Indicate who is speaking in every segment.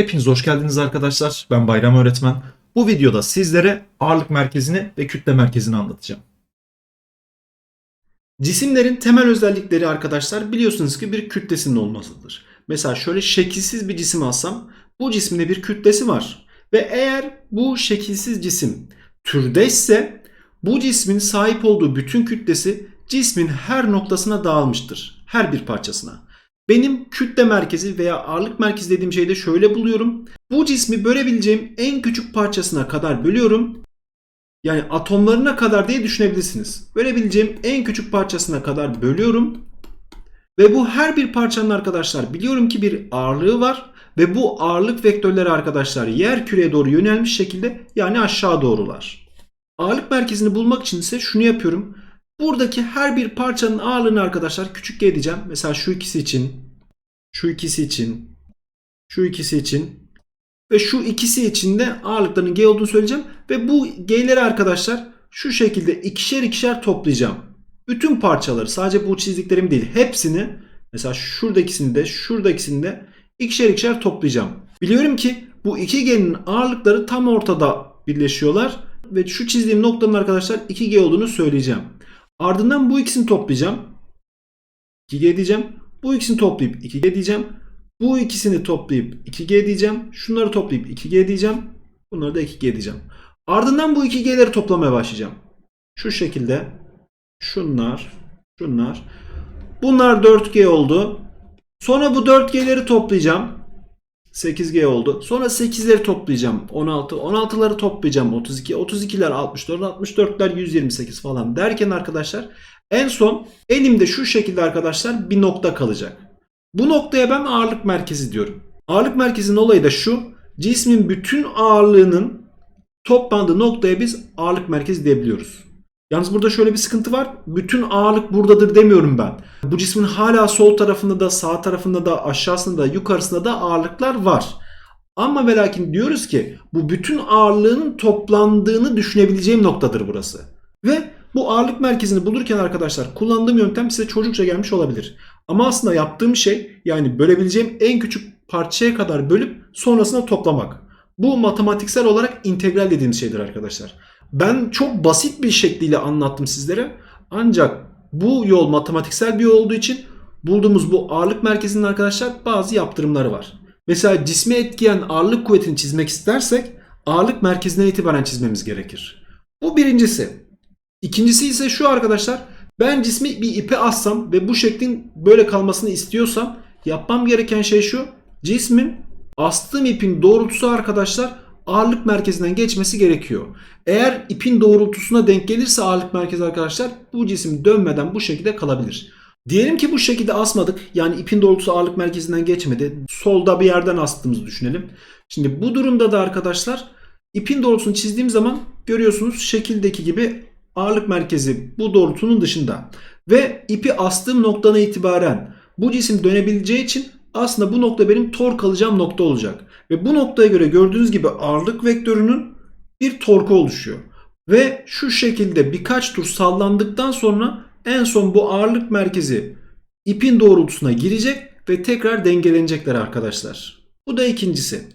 Speaker 1: Hepiniz hoş geldiniz arkadaşlar. Ben Bayram Öğretmen. Bu videoda sizlere ağırlık merkezini ve kütle merkezini anlatacağım. Cisimlerin temel özellikleri arkadaşlar biliyorsunuz ki bir kütlesinin olmasıdır. Mesela şöyle şekilsiz bir cisim alsam bu cisminde bir kütlesi var. Ve eğer bu şekilsiz cisim türdeşse bu cismin sahip olduğu bütün kütlesi cismin her noktasına dağılmıştır. Her bir parçasına. Benim kütle merkezi veya ağırlık merkezi dediğim şeyi de şöyle buluyorum. Bu cismi bölebileceğim en küçük parçasına kadar bölüyorum. Yani atomlarına kadar diye düşünebilirsiniz. Bölebileceğim en küçük parçasına kadar bölüyorum. Ve bu her bir parçanın arkadaşlar biliyorum ki bir ağırlığı var. Ve bu ağırlık vektörleri arkadaşlar yer küreye doğru yönelmiş şekilde yani aşağı doğrular. Ağırlık merkezini bulmak için ise şunu yapıyorum. Buradaki her bir parçanın ağırlığını arkadaşlar küçük g edeceğim. Mesela şu ikisi için, şu ikisi için, şu ikisi için ve şu ikisi için de ağırlıklarının g olduğunu söyleyeceğim. Ve bu g'leri arkadaşlar şu şekilde ikişer ikişer toplayacağım. Bütün parçaları sadece bu çizdiklerim değil hepsini mesela şuradakisini de şuradakisini de ikişer ikişer toplayacağım. Biliyorum ki bu iki g'nin ağırlıkları tam ortada birleşiyorlar ve şu çizdiğim noktanın arkadaşlar 2G olduğunu söyleyeceğim. Ardından bu ikisini toplayacağım. 2G diyeceğim. Bu ikisini toplayıp 2G diyeceğim. Bu ikisini toplayıp 2G diyeceğim. Şunları toplayıp 2G diyeceğim. Bunları da 2G diyeceğim. Ardından bu 2G'leri toplamaya başlayacağım. Şu şekilde. Şunlar. Şunlar. Bunlar 4G oldu. Sonra bu 4G'leri toplayacağım. 8G oldu. Sonra 8'leri toplayacağım. 16. 16'ları toplayacağım. 32. 32'ler 64. 64'ler 128 falan derken arkadaşlar en son elimde şu şekilde arkadaşlar bir nokta kalacak. Bu noktaya ben ağırlık merkezi diyorum. Ağırlık merkezinin olayı da şu. Cismin bütün ağırlığının toplandığı noktaya biz ağırlık merkezi diyebiliyoruz. Yalnız burada şöyle bir sıkıntı var. Bütün ağırlık buradadır demiyorum ben. Bu cismin hala sol tarafında da sağ tarafında da aşağısında da yukarısında da ağırlıklar var. Ama ve lakin diyoruz ki bu bütün ağırlığın toplandığını düşünebileceğim noktadır burası. Ve bu ağırlık merkezini bulurken arkadaşlar kullandığım yöntem size çocukça gelmiş olabilir. Ama aslında yaptığım şey yani bölebileceğim en küçük parçaya kadar bölüp sonrasında toplamak. Bu matematiksel olarak integral dediğimiz şeydir arkadaşlar. Ben çok basit bir şekliyle anlattım sizlere. Ancak bu yol matematiksel bir yol olduğu için bulduğumuz bu ağırlık merkezinin arkadaşlar bazı yaptırımları var. Mesela cisme etkileyen ağırlık kuvvetini çizmek istersek ağırlık merkezinden itibaren çizmemiz gerekir. Bu birincisi. İkincisi ise şu arkadaşlar. Ben cismi bir ipe assam ve bu şeklin böyle kalmasını istiyorsam yapmam gereken şey şu. Cismin astığım ipin doğrultusu arkadaşlar ağırlık merkezinden geçmesi gerekiyor. Eğer ipin doğrultusuna denk gelirse ağırlık merkezi arkadaşlar bu cisim dönmeden bu şekilde kalabilir. Diyelim ki bu şekilde asmadık. Yani ipin doğrultusu ağırlık merkezinden geçmedi. Solda bir yerden astığımızı düşünelim. Şimdi bu durumda da arkadaşlar ipin doğrultusunu çizdiğim zaman görüyorsunuz şekildeki gibi ağırlık merkezi bu doğrultunun dışında. Ve ipi astığım noktadan itibaren bu cisim dönebileceği için aslında bu nokta benim tork alacağım nokta olacak. Ve bu noktaya göre gördüğünüz gibi ağırlık vektörünün bir torku oluşuyor. Ve şu şekilde birkaç tur sallandıktan sonra en son bu ağırlık merkezi ipin doğrultusuna girecek ve tekrar dengelenecekler arkadaşlar. Bu da ikincisi.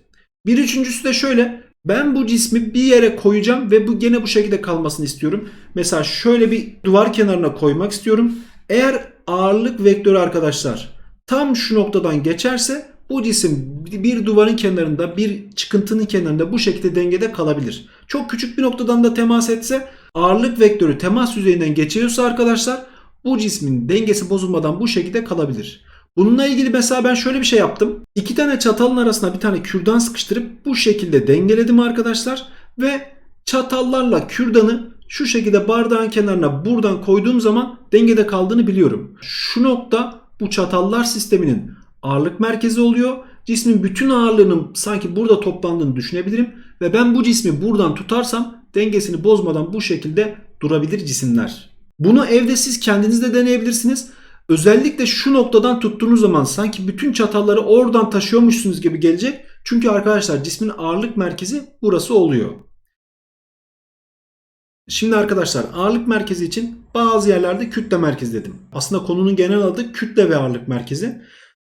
Speaker 1: Bir üçüncüsü de şöyle. Ben bu cismi bir yere koyacağım ve bu gene bu şekilde kalmasını istiyorum. Mesela şöyle bir duvar kenarına koymak istiyorum. Eğer ağırlık vektörü arkadaşlar tam şu noktadan geçerse bu cisim bir duvarın kenarında bir çıkıntının kenarında bu şekilde dengede kalabilir. Çok küçük bir noktadan da temas etse ağırlık vektörü temas yüzeyinden geçiyorsa arkadaşlar bu cismin dengesi bozulmadan bu şekilde kalabilir. Bununla ilgili mesela ben şöyle bir şey yaptım. İki tane çatalın arasına bir tane kürdan sıkıştırıp bu şekilde dengeledim arkadaşlar. Ve çatallarla kürdanı şu şekilde bardağın kenarına buradan koyduğum zaman dengede kaldığını biliyorum. Şu nokta bu çatallar sisteminin ağırlık merkezi oluyor. Cismin bütün ağırlığının sanki burada toplandığını düşünebilirim. Ve ben bu cismi buradan tutarsam dengesini bozmadan bu şekilde durabilir cisimler. Bunu evde siz kendiniz de deneyebilirsiniz. Özellikle şu noktadan tuttuğunuz zaman sanki bütün çatalları oradan taşıyormuşsunuz gibi gelecek. Çünkü arkadaşlar cismin ağırlık merkezi burası oluyor. Şimdi arkadaşlar ağırlık merkezi için bazı yerlerde kütle merkezi dedim. Aslında konunun genel adı kütle ve ağırlık merkezi.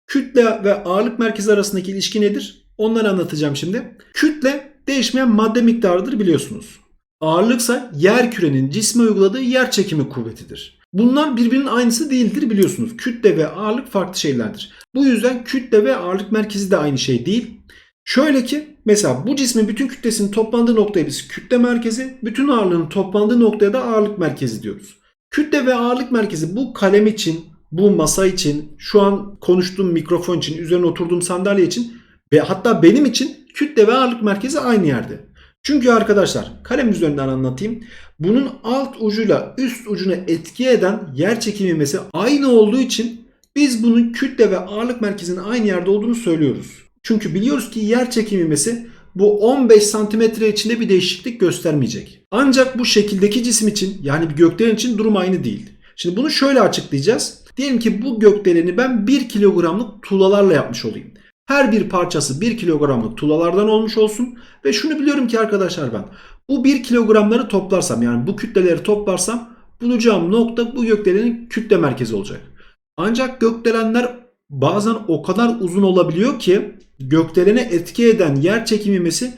Speaker 1: Kütle ve ağırlık merkezi arasındaki ilişki nedir? Onları anlatacağım şimdi. Kütle değişmeyen madde miktarıdır biliyorsunuz. Ağırlıksa yer kürenin cisme uyguladığı yer çekimi kuvvetidir. Bunlar birbirinin aynısı değildir biliyorsunuz. Kütle ve ağırlık farklı şeylerdir. Bu yüzden kütle ve ağırlık merkezi de aynı şey değil. Şöyle ki mesela bu cismin bütün kütlesinin toplandığı noktaya biz kütle merkezi, bütün ağırlığının toplandığı noktaya da ağırlık merkezi diyoruz. Kütle ve ağırlık merkezi bu kalem için, bu masa için, şu an konuştuğum mikrofon için, üzerine oturduğum sandalye için ve hatta benim için kütle ve ağırlık merkezi aynı yerde. Çünkü arkadaşlar kalem üzerinden anlatayım. Bunun alt ucuyla üst ucuna etki eden yer çekimi ivmesi aynı olduğu için biz bunun kütle ve ağırlık merkezinin aynı yerde olduğunu söylüyoruz. Çünkü biliyoruz ki yer çekimi ivmesi bu 15 santimetre içinde bir değişiklik göstermeyecek. Ancak bu şekildeki cisim için yani bir gökdelen için durum aynı değil. Şimdi bunu şöyle açıklayacağız. Diyelim ki bu gökdeleni ben 1 kilogramlık tuğlalarla yapmış olayım. Her bir parçası 1 kilogramlık tuğlalardan olmuş olsun. Ve şunu biliyorum ki arkadaşlar ben bu 1 kilogramları toplarsam yani bu kütleleri toplarsam bulacağım nokta bu gökdelenin kütle merkezi olacak. Ancak gökdelenler bazen o kadar uzun olabiliyor ki gökdelene etki eden yer çekim ivmesi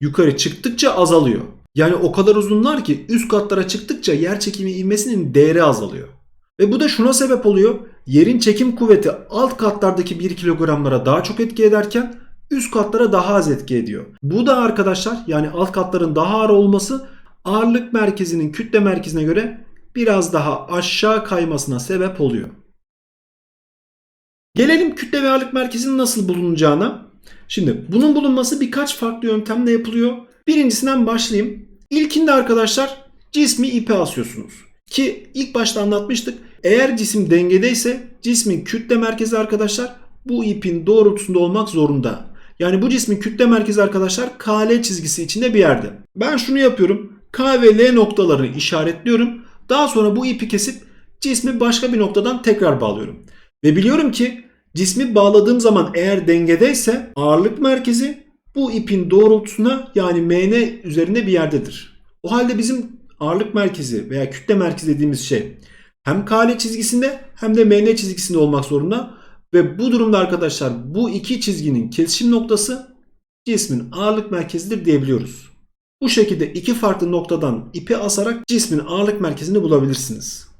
Speaker 1: yukarı çıktıkça azalıyor. Yani o kadar uzunlar ki üst katlara çıktıkça yer çekimi ivmesinin değeri azalıyor. Ve bu da şuna sebep oluyor. Yerin çekim kuvveti alt katlardaki 1 kilogramlara daha çok etki ederken üst katlara daha az etki ediyor. Bu da arkadaşlar yani alt katların daha ağır olması ağırlık merkezinin kütle merkezine göre biraz daha aşağı kaymasına sebep oluyor. Gelelim kütle ve ağırlık merkezinin nasıl bulunacağına. Şimdi bunun bulunması birkaç farklı yöntemle yapılıyor. Birincisinden başlayayım. İlkinde arkadaşlar cismi ipe asıyorsunuz. Ki ilk başta anlatmıştık. Eğer cisim dengedeyse cismin kütle merkezi arkadaşlar bu ipin doğrultusunda olmak zorunda. Yani bu cismin kütle merkezi arkadaşlar KL çizgisi içinde bir yerde. Ben şunu yapıyorum. K ve L noktalarını işaretliyorum. Daha sonra bu ipi kesip cismi başka bir noktadan tekrar bağlıyorum. Ve biliyorum ki cismi bağladığım zaman eğer dengedeyse ağırlık merkezi bu ipin doğrultusuna yani MN üzerinde bir yerdedir. O halde bizim ağırlık merkezi veya kütle merkezi dediğimiz şey hem KL çizgisinde hem de MN çizgisinde olmak zorunda. Ve bu durumda arkadaşlar bu iki çizginin kesişim noktası cismin ağırlık merkezidir diyebiliyoruz. Bu şekilde iki farklı noktadan ipi asarak cismin ağırlık merkezini bulabilirsiniz.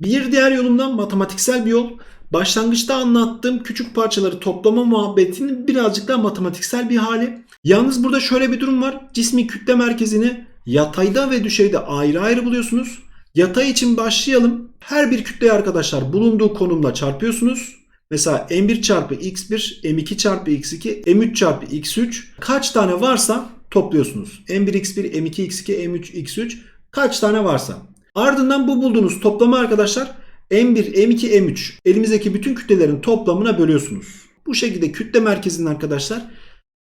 Speaker 1: Bir diğer yolumdan matematiksel bir yol. Başlangıçta anlattığım küçük parçaları toplama muhabbetinin birazcık daha matematiksel bir hali. Yalnız burada şöyle bir durum var. Cismin kütle merkezini yatayda ve düşeyde ayrı ayrı buluyorsunuz. Yatay için başlayalım. Her bir kütleyi arkadaşlar bulunduğu konumla çarpıyorsunuz. Mesela m1 çarpı x1, m2 çarpı x2, m3 çarpı x3 kaç tane varsa topluyorsunuz. m1 x1, m2 x2, m3 x3 kaç tane varsa. Ardından bu bulduğunuz toplama arkadaşlar m1, m2, m3 elimizdeki bütün kütlelerin toplamına bölüyorsunuz. Bu şekilde kütle merkezinin arkadaşlar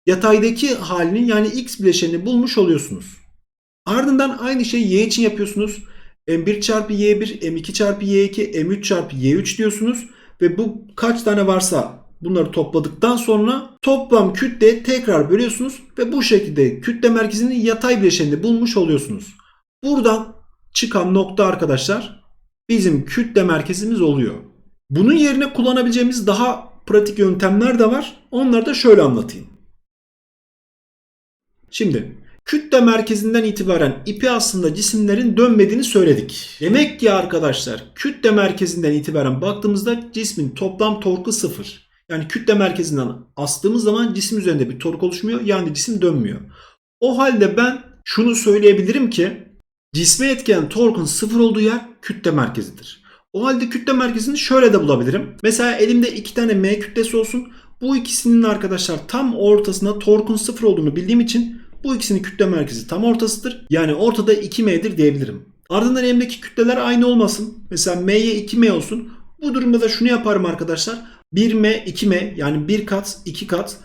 Speaker 1: yataydaki halinin yani x bileşenini bulmuş oluyorsunuz. Ardından aynı şeyi y için yapıyorsunuz. M1 çarpı Y1, M2 çarpı Y2, M3 çarpı Y3 diyorsunuz. Ve bu kaç tane varsa bunları topladıktan sonra toplam kütleye tekrar bölüyorsunuz. Ve bu şekilde kütle merkezinin yatay bileşenini bulmuş oluyorsunuz. Buradan çıkan nokta arkadaşlar bizim kütle merkezimiz oluyor. Bunun yerine kullanabileceğimiz daha pratik yöntemler de var. Onları da şöyle anlatayım. Şimdi kütle merkezinden itibaren ipi aslında cisimlerin dönmediğini söyledik. Demek ki arkadaşlar kütle merkezinden itibaren baktığımızda cismin toplam torku sıfır. Yani kütle merkezinden astığımız zaman cisim üzerinde bir tork oluşmuyor. Yani cisim dönmüyor. O halde ben şunu söyleyebilirim ki cisme etken torkun sıfır olduğu yer kütle merkezidir. O halde kütle merkezini şöyle de bulabilirim. Mesela elimde iki tane M kütlesi olsun. Bu ikisinin arkadaşlar tam ortasında torkun sıfır olduğunu bildiğim için bu ikisinin kütle merkezi tam ortasıdır. Yani ortada 2M'dir diyebilirim. Ardından elimdeki kütleler aynı olmasın. Mesela M'ye 2M olsun. Bu durumda da şunu yaparım arkadaşlar. 1M 2M yani 1 kat 2 kat.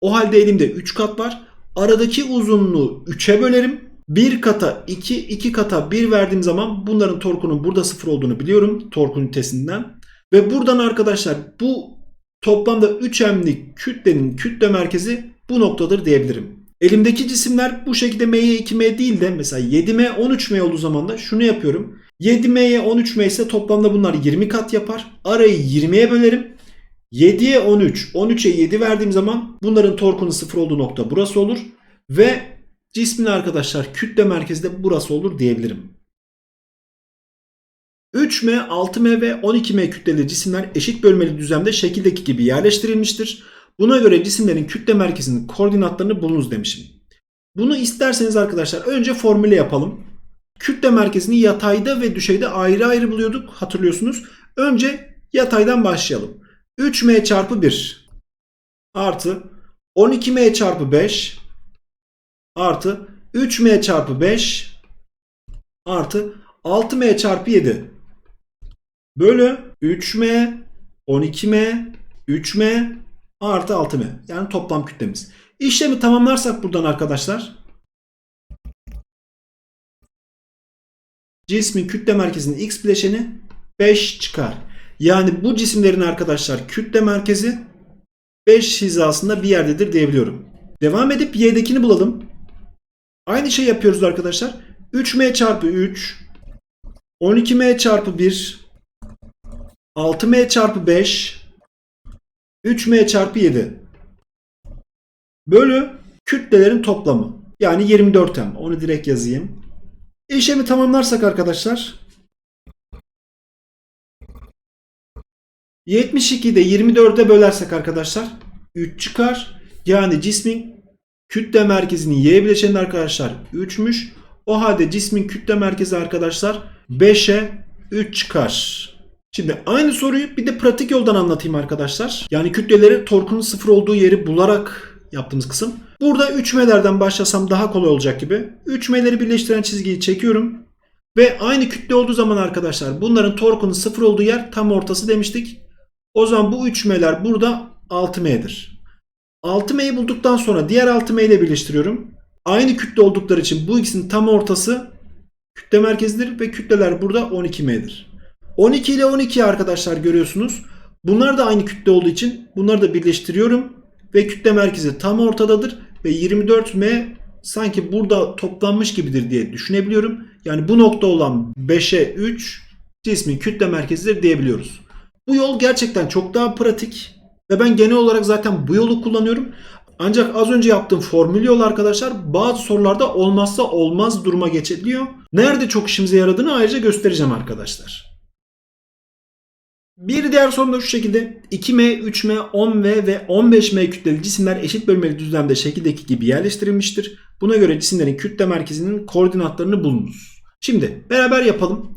Speaker 1: O halde elimde 3 kat var. Aradaki uzunluğu 3'e bölerim. 1 kata 2, 2 kata 1 verdiğim zaman bunların torkunun burada 0 olduğunu biliyorum. Tork ünitesinden. Ve buradan arkadaşlar bu toplamda 3M'lik kütlenin kütle merkezi bu noktadır diyebilirim. Elimdeki cisimler bu şekilde M'ye 2M değil de mesela 7M 13M olduğu zaman da şunu yapıyorum. 7M'ye 13M ise toplamda bunlar 20 kat yapar. Arayı 20'ye bölerim. 7'ye 13, 13'e 7 verdiğim zaman bunların torkunun sıfır olduğu nokta burası olur. Ve cismin arkadaşlar kütle merkezi de burası olur diyebilirim. 3M, 6M ve 12M kütleli cisimler eşit bölmeli düzlemde şekildeki gibi yerleştirilmiştir. Buna göre cisimlerin kütle merkezinin koordinatlarını bulunuz demişim. Bunu isterseniz arkadaşlar önce formüle yapalım. Kütle merkezini yatayda ve düşeyde ayrı ayrı buluyorduk hatırlıyorsunuz. Önce yataydan başlayalım. 3m çarpı 1 artı 12m çarpı 5 artı 3m çarpı 5 artı 6m çarpı 7 bölü 3m 12m 3m artı 6m yani toplam kütlemiz. İşlemi tamamlarsak buradan arkadaşlar cismin kütle merkezinin x bileşeni 5 çıkar. Yani bu cisimlerin arkadaşlar kütle merkezi 5 hizasında bir yerdedir diyebiliyorum. Devam edip y'dekini bulalım. Aynı şey yapıyoruz arkadaşlar. 3m çarpı 3 12m çarpı 1 6m çarpı 5 3m çarpı 7 bölü kütlelerin toplamı. Yani 24m. Onu direkt yazayım. İşlemi tamamlarsak arkadaşlar 72'de 24'e bölersek arkadaşlar 3 çıkar. Yani cismin kütle merkezinin y bileşeni arkadaşlar 3'müş. O halde cismin kütle merkezi arkadaşlar 5'e 3 çıkar. Şimdi aynı soruyu bir de pratik yoldan anlatayım arkadaşlar. Yani kütleleri torkunun sıfır olduğu yeri bularak yaptığımız kısım. Burada 3m'lerden başlasam daha kolay olacak gibi. 3m'leri birleştiren çizgiyi çekiyorum. Ve aynı kütle olduğu zaman arkadaşlar bunların torkunun sıfır olduğu yer tam ortası demiştik. O zaman bu 3m'ler burada 6m'dir. 6m'yi bulduktan sonra diğer 6m ile birleştiriyorum. Aynı kütle oldukları için bu ikisinin tam ortası kütle merkezidir ve kütleler burada 12m'dir. 12 ile 12 arkadaşlar görüyorsunuz. Bunlar da aynı kütle olduğu için bunları da birleştiriyorum. Ve kütle merkezi tam ortadadır. Ve 24m sanki burada toplanmış gibidir diye düşünebiliyorum. Yani bu nokta olan 5'e 3 cismin kütle merkezidir diyebiliyoruz. Bu yol gerçekten çok daha pratik. Ve ben genel olarak zaten bu yolu kullanıyorum. Ancak az önce yaptığım formül yol arkadaşlar bazı sorularda olmazsa olmaz duruma geçebiliyor. Nerede çok işimize yaradığını ayrıca göstereceğim arkadaşlar. Bir diğer sorum da şu şekilde 2M, 3M, 10V ve 15M kütleli cisimler eşit bölmeli düzlemde şekildeki gibi yerleştirilmiştir. Buna göre cisimlerin kütle merkezinin koordinatlarını bulunuz. Şimdi beraber yapalım.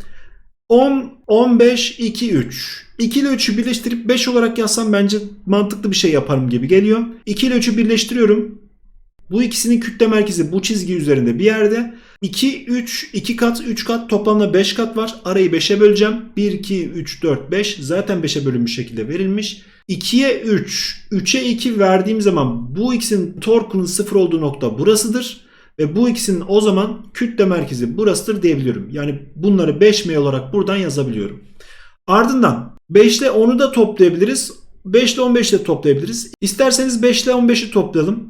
Speaker 1: 10, 15, 2, 3. 2 ile 3'ü birleştirip 5 olarak yazsam bence mantıklı bir şey yaparım gibi geliyor. 2 ile 3'ü birleştiriyorum. Bu ikisinin kütle merkezi bu çizgi üzerinde bir yerde. 2, 3, 2 kat, 3 kat toplamda 5 kat var. Arayı 5'e böleceğim. 1, 2, 3, 4, 5 zaten 5'e bölünmüş şekilde verilmiş. 2'ye 3, 3'e 2 verdiğim zaman bu ikisinin torkunun 0 olduğu nokta burasıdır. Ve bu ikisinin o zaman kütle merkezi burasıdır diyebiliyorum. Yani bunları 5M olarak buradan yazabiliyorum. Ardından 5 ile 10'u da toplayabiliriz. 5 ile 15 de toplayabiliriz. İsterseniz 5 ile 15'i toplayalım.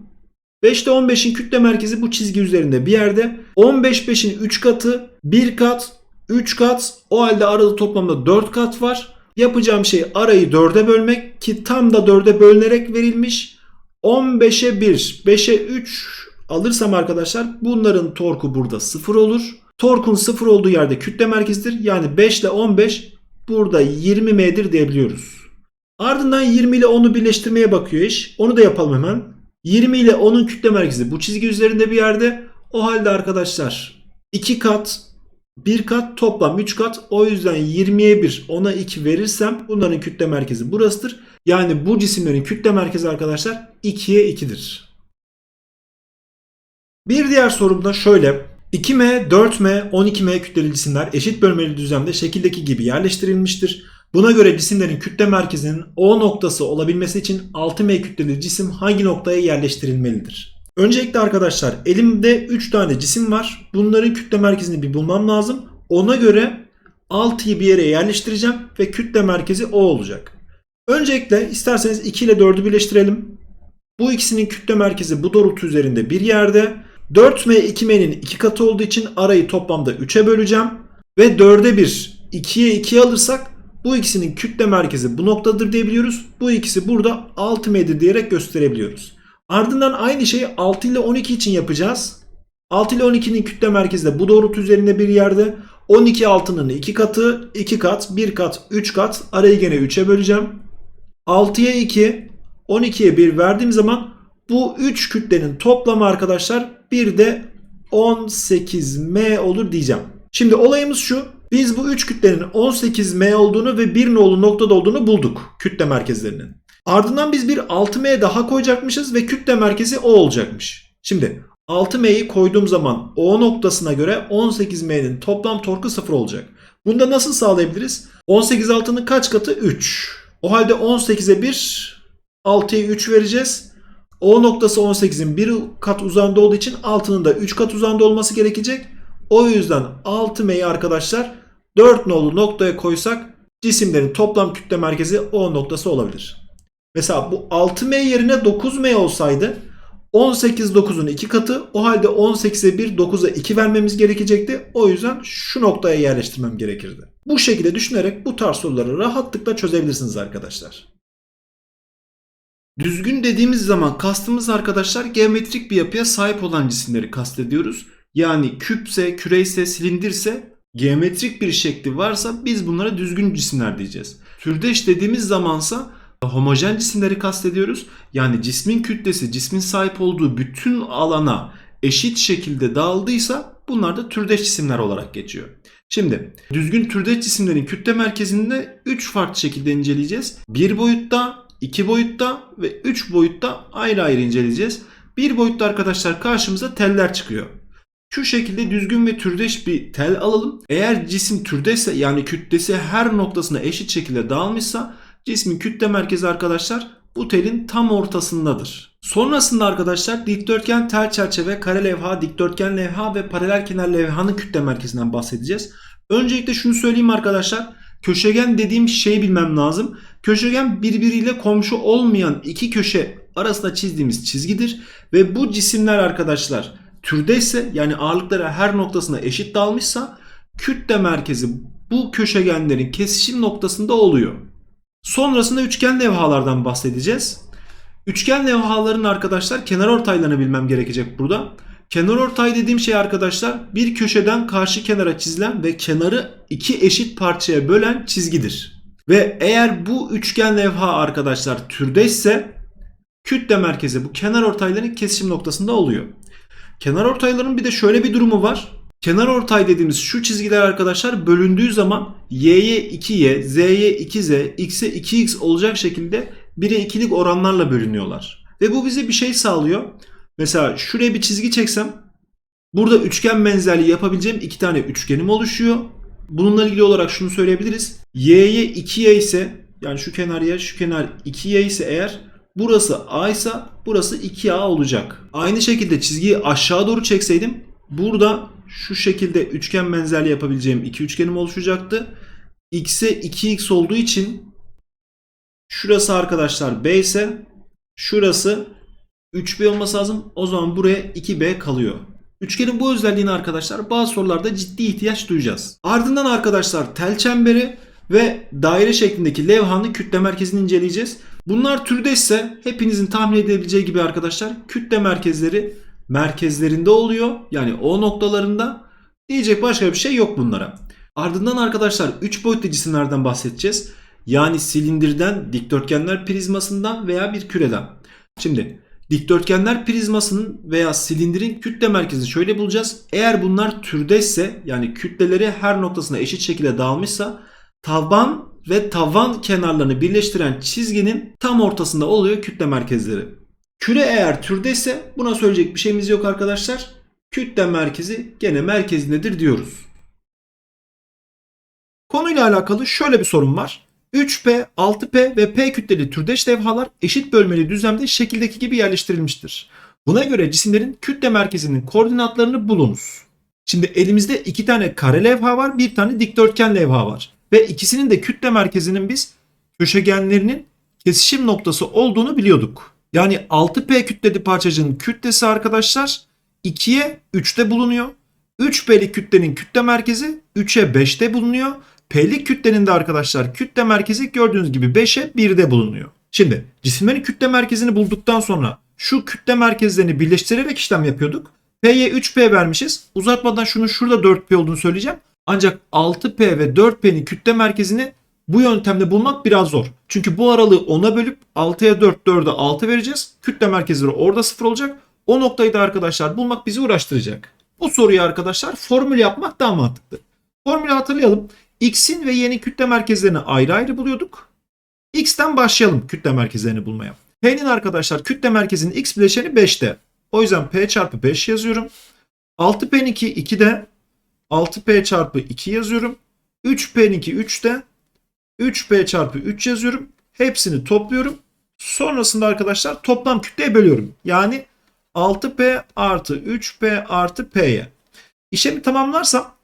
Speaker 1: 5 ile 15'in kütle merkezi bu çizgi üzerinde bir yerde. 15 5'in 3 katı, 1 kat, 3 kat. O halde arada toplamda 4 kat var. Yapacağım şey arayı 4'e bölmek ki tam da 4'e bölünerek verilmiş. 15'e 1, 5'e 3 alırsam arkadaşlar bunların torku burada 0 olur. Torkun 0 olduğu yerde kütle merkezidir. Yani 5 ile 15 burada 20m'dir diyebiliyoruz. Ardından 20 ile 10'u birleştirmeye bakıyor iş. Onu da yapalım hemen. 20 ile 10'un kütle merkezi bu çizgi üzerinde bir yerde. O halde arkadaşlar 2 kat, 1 kat toplam 3 kat. O yüzden 20'ye 1, 10'a 2 verirsem bunların kütle merkezi burasıdır. Yani bu cisimlerin kütle merkezi arkadaşlar 2'ye 2'dir. Bir diğer sorum da şöyle. 2M, 4M, 12M kütleli cisimler eşit bölmeli düzlemde şekildeki gibi yerleştirilmiştir. Buna göre cisimlerin kütle merkezinin O noktası olabilmesi için 6M kütleli cisim hangi noktaya yerleştirilmelidir? Öncelikle arkadaşlar elimde 3 tane cisim var. Bunların kütle merkezini bir bulmam lazım. Ona göre 6'yı bir yere yerleştireceğim ve kütle merkezi O olacak. Öncelikle isterseniz 2 ile 4'ü birleştirelim. Bu ikisinin kütle merkezi bu doğrultu üzerinde bir yerde. 4M 2M'nin 2 katı olduğu için arayı toplamda 3'e böleceğim. Ve 4'e 1, 2'ye 2 alırsak bu ikisinin kütle merkezi bu noktadır diyebiliyoruz. Bu ikisi burada 6M'dir diyerek gösterebiliyoruz. Ardından aynı şeyi 6 ile 12 için yapacağız. 6 ile 12'nin kütle merkezi de bu doğrultu üzerinde bir yerde. 12 6'nın 2 katı, 2 kat, 1 kat, 3 kat. Arayı gene 3'e böleceğim. 6'ya 2, 12'ye 1 verdiğim zaman bu 3 kütlenin toplamı arkadaşlar bir de 18M olur diyeceğim. Şimdi olayımız şu. Biz bu 3 kütlenin 18M olduğunu ve 1 nolu noktada olduğunu bulduk. Kütle merkezlerinin. Ardından biz bir 6M daha koyacakmışız ve kütle merkezi O olacakmış. Şimdi 6M'yi koyduğum zaman O noktasına göre 18M'nin toplam torku 0 olacak. Bunu da nasıl sağlayabiliriz? 18 altının kaç katı? 3. O halde 18'e 1, 6'ya 3 vereceğiz. O noktası 18'in 1 kat uzağında olduğu için 6'nın da 3 kat uzağında olması gerekecek. O yüzden 6M'yi arkadaşlar 4 nolu noktaya koysak cisimlerin toplam kütle merkezi O noktası olabilir. Mesela bu 6M yerine 9M olsaydı 18 9'un 2 katı. O halde 18'e 1 9'a 2 vermemiz gerekecekti. O yüzden şu noktaya yerleştirmem gerekirdi. Bu şekilde düşünerek bu tarz soruları rahatlıkla çözebilirsiniz arkadaşlar. Düzgün dediğimiz zaman kastımız arkadaşlar geometrik bir yapıya sahip olan cisimleri kastediyoruz. Yani küpse, küreyse, silindirse geometrik bir şekli varsa biz bunlara düzgün cisimler diyeceğiz. Türdeş dediğimiz zamansa homojen cisimleri kastediyoruz. Yani cismin kütlesi cismin sahip olduğu bütün alana eşit şekilde dağıldıysa bunlar da türdeş cisimler olarak geçiyor. Şimdi düzgün türdeş cisimlerin kütle merkezinde 3 farklı şekilde inceleyeceğiz. 1 boyutta, 2 boyutta ve 3 boyutta ayrı ayrı inceleyeceğiz. 1 boyutta arkadaşlar karşımıza teller çıkıyor. Şu şekilde düzgün ve türdeş bir tel alalım. Eğer cisim türdeşse yani kütlesi her noktasına eşit şekilde dağılmışsa cismin kütle merkezi arkadaşlar bu telin tam ortasındadır. Sonrasında arkadaşlar dikdörtgen tel çerçeve, kare levha, dikdörtgen levha ve paralel kenar levhanın kütle merkezinden bahsedeceğiz. Öncelikle şunu söyleyeyim arkadaşlar. Köşegen dediğim şeyi bilmem lazım. Köşegen birbiriyle komşu olmayan iki köşe arasında çizdiğimiz çizgidir. Ve bu cisimler arkadaşlar türdeyse yani ağırlıkları her noktasına eşit dağılmışsa kütle merkezi bu köşegenlerin kesişim noktasında oluyor. Sonrasında üçgen levhalardan bahsedeceğiz. Üçgen levhaların arkadaşlar kenar ortaylarını bilmem gerekecek burada. Kenar ortay dediğim şey arkadaşlar bir köşeden karşı kenara çizilen ve kenarı iki eşit parçaya bölen çizgidir. Ve eğer bu üçgen levha arkadaşlar türdeşse kütle merkezi bu kenar ortayların kesişim noktasında oluyor. Kenar ortayların bir de şöyle bir durumu var. Kenar ortay dediğimiz şu çizgiler arkadaşlar bölündüğü zaman y'ye 2y, z'ye 2z, x'e 2x olacak şekilde 1'e 2'lik oranlarla bölünüyorlar. Ve bu bize bir şey sağlıyor. Mesela şuraya bir çizgi çeksem burada üçgen benzerliği yapabileceğim iki tane üçgenim oluşuyor. Bununla ilgili olarak şunu söyleyebiliriz. y'ye 2y ise yani şu kenar y şu kenar 2y ise eğer burası a ise burası 2a olacak. Aynı şekilde çizgiyi aşağı doğru çekseydim burada şu şekilde üçgen benzerliği yapabileceğim iki üçgenim oluşacaktı. X'e 2x olduğu için şurası arkadaşlar B ise şurası 3B olması lazım. O zaman buraya 2B kalıyor. Üçgenin bu özelliğini arkadaşlar bazı sorularda ciddi ihtiyaç duyacağız. Ardından arkadaşlar tel çemberi ve daire şeklindeki levhanın kütle merkezini inceleyeceğiz. Bunlar türdeşse hepinizin tahmin edebileceği gibi arkadaşlar kütle merkezleri merkezlerinde oluyor. Yani o noktalarında diyecek başka bir şey yok bunlara. Ardından arkadaşlar 3 boyutlu cisimlerden bahsedeceğiz. Yani silindirden, dikdörtgenler prizmasından veya bir küreden. Şimdi dikdörtgenler prizmasının veya silindirin kütle merkezini şöyle bulacağız. Eğer bunlar türdeşse yani kütleleri her noktasına eşit şekilde dağılmışsa taban ve tavan kenarlarını birleştiren çizginin tam ortasında oluyor kütle merkezleri. Küre eğer türdeyse buna söyleyecek bir şeyimiz yok arkadaşlar. Kütle merkezi gene merkezindedir diyoruz. Konuyla alakalı şöyle bir sorun var. 3P, 6P ve P kütleli türdeş levhalar eşit bölmeli düzlemde şekildeki gibi yerleştirilmiştir. Buna göre cisimlerin kütle merkezinin koordinatlarını bulunuz. Şimdi elimizde iki tane kare levha var, bir tane dikdörtgen levha var. Ve ikisinin de kütle merkezinin biz köşegenlerinin kesişim noktası olduğunu biliyorduk. Yani 6P kütleli parçacığın kütlesi arkadaşlar 2'ye 3'te bulunuyor. 3P'li kütlenin kütle merkezi 3'e 5'te bulunuyor.
Speaker 2: P'lik kütlenin de arkadaşlar kütle merkezi gördüğünüz gibi 5'e 1'de bulunuyor. Şimdi cisimlerin kütle merkezini bulduktan sonra şu kütle merkezlerini birleştirerek işlem yapıyorduk. P'ye 3P vermişiz. Uzatmadan şunun şurada 4P olduğunu söyleyeceğim. Ancak 6P ve 4P'nin kütle merkezini bu yöntemle bulmak biraz zor. Çünkü bu aralığı 10'a bölüp 6'ya 4, 4'e 6 vereceğiz. Kütle merkezleri orada 0 olacak. O noktayı da arkadaşlar bulmak bizi uğraştıracak. Bu soruyu arkadaşlar formül yapmak daha mantıklı. Formülü hatırlayalım. X'in ve y'nin kütle merkezlerini ayrı ayrı buluyorduk. X'ten başlayalım kütle merkezlerini bulmaya. P'nin arkadaşlar kütle merkezinin X bileşeni 5'te. O yüzden P çarpı 5 yazıyorum. 6P'ninki 2'de. 6P çarpı 2 yazıyorum. 3P'ninki 3'te. 3P çarpı 3 yazıyorum. Hepsini topluyorum. Sonrasında arkadaşlar toplam kütleye bölüyorum. Yani 6P artı 3P artı P'ye. İşlemi tamamlarsam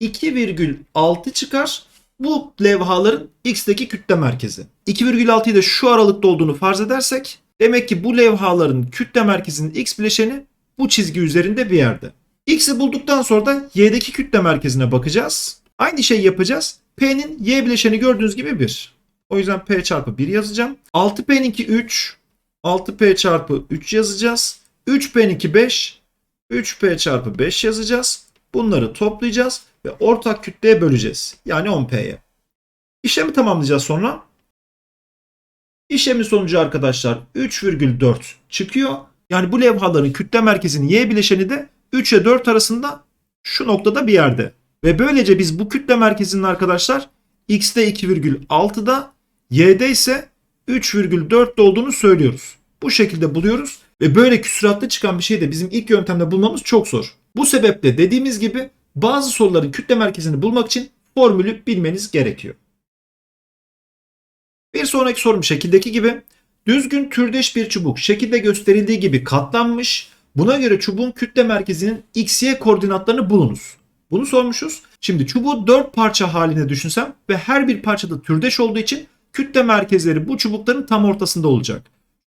Speaker 2: 2,6 çıkar. Bu levhaların X'teki kütle merkezi. 2,6'yı da şu aralıkta olduğunu farz edersek demek ki bu levhaların kütle merkezinin X bileşeni bu çizgi üzerinde bir yerde. X'i bulduktan sonra da Y'deki kütle merkezine bakacağız. Aynı şeyi yapacağız. P'nin Y bileşeni gördüğünüz gibi 1. O yüzden P çarpı 1 yazacağım. 6P'ninki 3. 6P çarpı 3 yazacağız. 3P'ninki 5. 3P çarpı 5 yazacağız. Bunları toplayacağız ve ortak kütleye böleceğiz. Yani 10P'ye. İşlemi tamamlayacağız sonra. İşlemin sonucu arkadaşlar 3,4 çıkıyor. Yani bu levhaların kütle merkezinin Y bileşeni de 3 ile 4 arasında şu noktada bir yerde. Ve böylece biz bu kütle merkezinin arkadaşlar X'te 2,6'da Y'de ise 3,4'te olduğunu söylüyoruz. Bu şekilde buluyoruz ve böyle küsuratlı çıkan bir şey de bizim ilk yöntemde bulmamız çok zor. Bu sebeple dediğimiz gibi bazı soruların kütle merkezini bulmak için formülü bilmeniz gerekiyor. Bir sonraki sorum şekildeki gibi düzgün türdeş bir çubuk şekilde gösterildiği gibi katlanmış. Buna göre çubuğun kütle merkezinin x, y koordinatlarını bulunuz. Bunu sormuşuz. Şimdi çubuğu 4 parça haline düşünsem ve her bir parçada türdeş olduğu için kütle merkezleri bu çubukların tam ortasında olacak.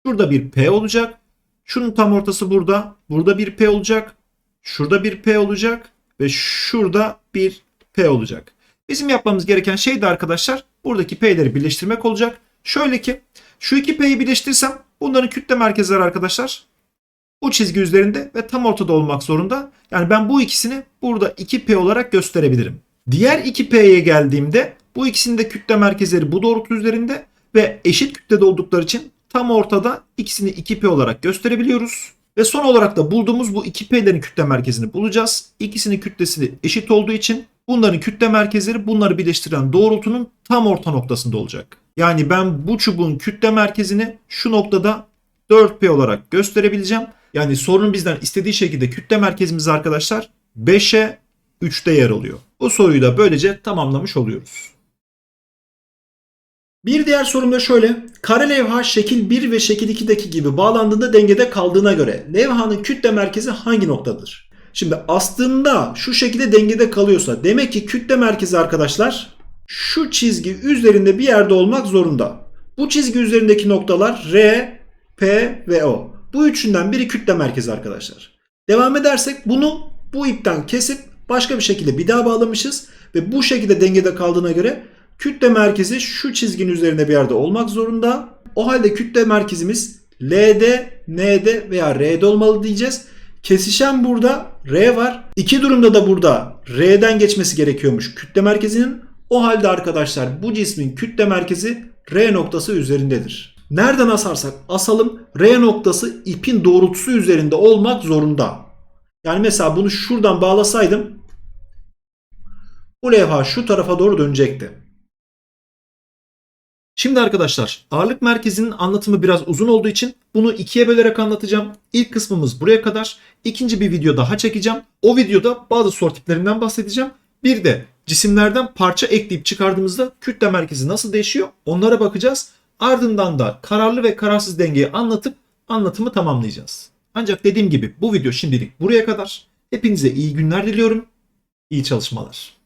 Speaker 2: Şurada bir P olacak. Şunun tam ortası burada. Burada bir P olacak. Şurada bir P olacak. Ve şurada bir P olacak. Bizim yapmamız gereken şey de arkadaşlar buradaki P'leri birleştirmek olacak. Şöyle ki şu iki P'yi birleştirsem bunların kütle merkezleri arkadaşlar bu çizgi üzerinde ve tam ortada olmak zorunda. Yani ben bu ikisini burada 2P olarak gösterebilirim. Diğer 2P'ye geldiğimde bu ikisinin de kütle merkezleri bu doğrultu üzerinde ve eşit kütlede oldukları için tam ortada ikisini 2P olarak gösterebiliyoruz. Ve son olarak da bulduğumuz bu 2P'lerin kütle merkezini bulacağız. İkisinin kütlesi eşit olduğu için bunların kütle merkezleri bunları birleştiren doğrultunun tam orta noktasında olacak. Yani ben bu çubuğun kütle merkezini şu noktada 4P olarak gösterebileceğim. Yani sorunun bizden istediği şekilde kütle merkezimiz arkadaşlar 5'e 3'te yer alıyor. Bu soruyu da böylece tamamlamış oluyoruz.
Speaker 1: Bir diğer sorum da şöyle. Kare levha şekil 1 ve şekil 2'deki gibi bağlandığında dengede kaldığına göre levhanın kütle merkezi hangi noktadır? Şimdi aslında şu şekilde dengede kalıyorsa demek ki kütle merkezi arkadaşlar şu çizgi üzerinde bir yerde olmak zorunda. Bu çizgi üzerindeki noktalar R, P ve O. Bu üçünden biri kütle merkezi arkadaşlar. Devam edersek bunu bu ipten kesip başka bir şekilde bir daha bağlamışız ve bu şekilde dengede kaldığına göre kütle merkezi şu çizginin üzerinde bir yerde olmak zorunda. O halde kütle merkezimiz L'de, N'de veya R'de olmalı diyeceğiz. Kesişen burada R var. İki durumda da burada R'den geçmesi gerekiyormuş kütle merkezinin. O halde arkadaşlar bu cismin kütle merkezi R noktası üzerindedir. Nereden asarsak asalım R noktası ipin doğrultusu üzerinde olmak zorunda. Yani mesela bunu şuradan bağlasaydım bu levha şu tarafa doğru dönecekti.
Speaker 2: Şimdi arkadaşlar ağırlık merkezinin anlatımı biraz uzun olduğu için bunu ikiye bölerek anlatacağım. İlk kısmımız buraya kadar. İkinci bir video daha çekeceğim. O videoda bazı soru tiplerinden bahsedeceğim. Bir de cisimlerden parça ekleyip çıkardığımızda kütle merkezi nasıl değişiyor onlara bakacağız. Ardından da kararlı ve kararsız dengeyi anlatıp anlatımı tamamlayacağız. Ancak dediğim gibi bu video şimdilik buraya kadar. Hepinize iyi günler diliyorum. İyi çalışmalar.